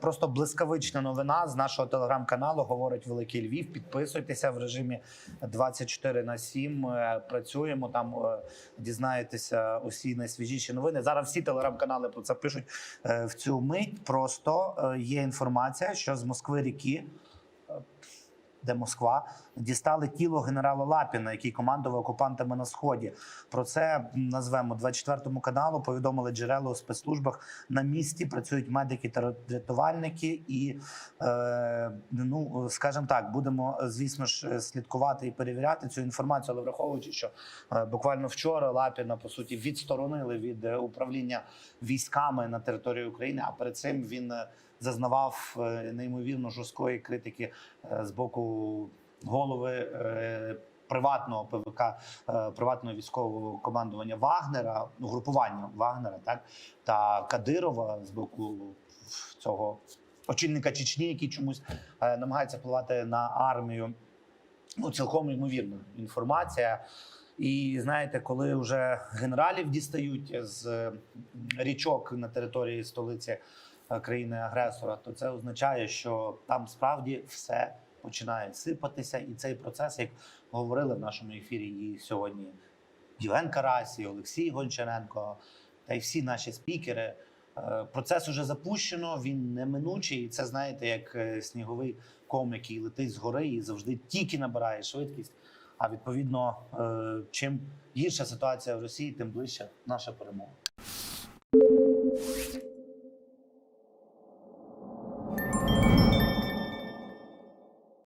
Просто блискавична новина з нашого телеграм-каналу говорить Великий Львів. Підписуйтеся в режимі 24 на 7. Е, Працюємо там, е, дізнаєтеся усі найсвіжіші новини. Зараз всі телеграм-канали про це пишуть Е, в цю мить. Просто є інформація, що з Москви ріки. Де Москва дістали тіло генерала Лапіна, який командував окупантами на сході. Про це назвемо 24 каналу. Повідомили джерела у спецслужбах. На місці працюють медики та рятувальники, і е, ну скажімо так, будемо звісно ж слідкувати і перевіряти цю інформацію, але враховуючи, що е, буквально вчора Лапіна по суті відсторонили від е, управління військами на території України. А перед цим він е, зазнавав неймовірно жорсткої критики з боку голови. е, Приватного ПВК е, приватного військового командування Вагнера, ну, групування Вагнера, так та Кадирова з боку цього очільника Чечні, який чомусь е, намагається впливати на армію. Ну, цілком ймовірна інформація. І знаєте, коли вже генералів дістають з річок на території столиці країни-агресора, то це означає, що там справді все починає сипатися, і цей процес, як говорили в нашому ефірі і сьогодні, Євген Карасі, Олексій Гончаренко та й всі наші спікери. е, Процес уже запущено, він неминучий. І це знаєте, як е, сніговий ком, який летить згори і завжди тільки набирає швидкість. А відповідно, е, чим гірша ситуація в Росії, тим ближче наша перемога.